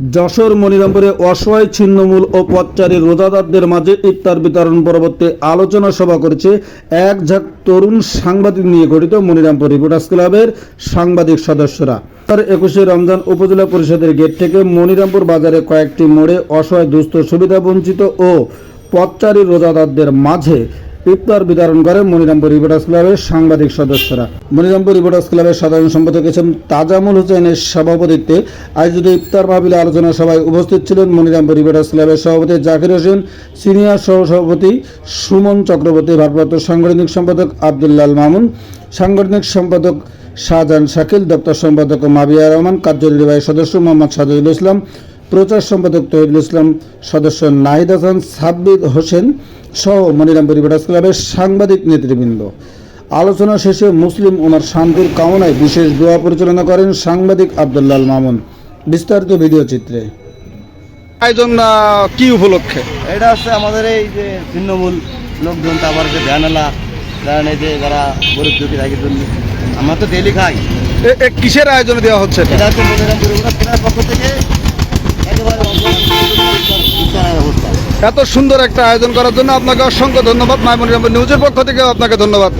যশোর মনিরামপুরে অসহায় ছিন্নমূল ও পথচারী রোজাদারদের মাঝে ইফতার বিতরণ পরবর্তী আলোচনা সভা করেছে এক ঝাঁক তরুণ সাংবাদিক নিয়ে গঠিত মনিরামপুর রিপোর্টার্স ক্লাবের সাংবাদিক সদস্যরা। তার একুশে রমজান উপজেলা পরিষদের গেট থেকে মনিরামপুর বাজারে কয়েকটি মোড়ে অসহায় দুস্থ সুবিধা বঞ্চিত ও পথচারী রোজাদারদের মাঝে ইফতার বিতরণ করেন মনিরামপুর রিপোর্টার্স ক্লাবের সাংবাদিক সদস্যরা। মনিরামপুর রিপোর্টার্স ক্লাবের সাধারণ সম্পাদক এস তাজামুল হোসেনের সভাপতিত্বে আয়োজিত ইফতার মাহফিল আলোচনা সভায় উপস্থিত ছিলেন মনিরামপুর রিপোর্টার্স ক্লাবের সভাপতি জাকির হোসেন, সিনিয়র সহসভাপতি সুমন চক্রবর্তী, ভারপ্রাপ্ত সাংগঠনিক সম্পাদক আবদুল্লাল মামুন, সাংগঠনিক সম্পাদক শাহজাহান শাকিল, দপ্তর সম্পাদক মাবিয়া রহমান, কার্যনির্বাহী সদস্য মোহাম্মদ সাজুল ইসলাম প্রচার সম্পাদক তহিদুল ইসলাম সদস্য নাহিদ হাসান সাব্বির হোসেন সহ মনিরামপুর রিপোর্টার্স ক্লাবের সাংবাদিক নেতৃবৃন্দ। আলোচনা শেষে মুসলিম ওনার শান্তির কামনায় বিশেষ দোয়া পরিচালনা করেন সাংবাদিক আবদুল্লাল মামুন। বিস্তারিত ভিডিও চিত্রে। আয়োজন কি উপলক্ষে? এটা হচ্ছে আমাদের এই যে তৃণমূল লোকজন তারপর যে ভ্যানালা ধরেন এই যে যারা গরিব দুঃখী থাকে জন্য আমরা তো ডেলি খাই। কিসের আয়োজনে দেওয়া হচ্ছে এটা? হচ্ছে মনিরামপুর পক্ষ থেকে এত সুন্দর একটা আয়োজন করার জন্য আপনাকে অসংখ্য ধন্যবাদ। মাই মনিরামপুর নিউজের পক্ষ থেকে আপনাকে ধন্যবাদ।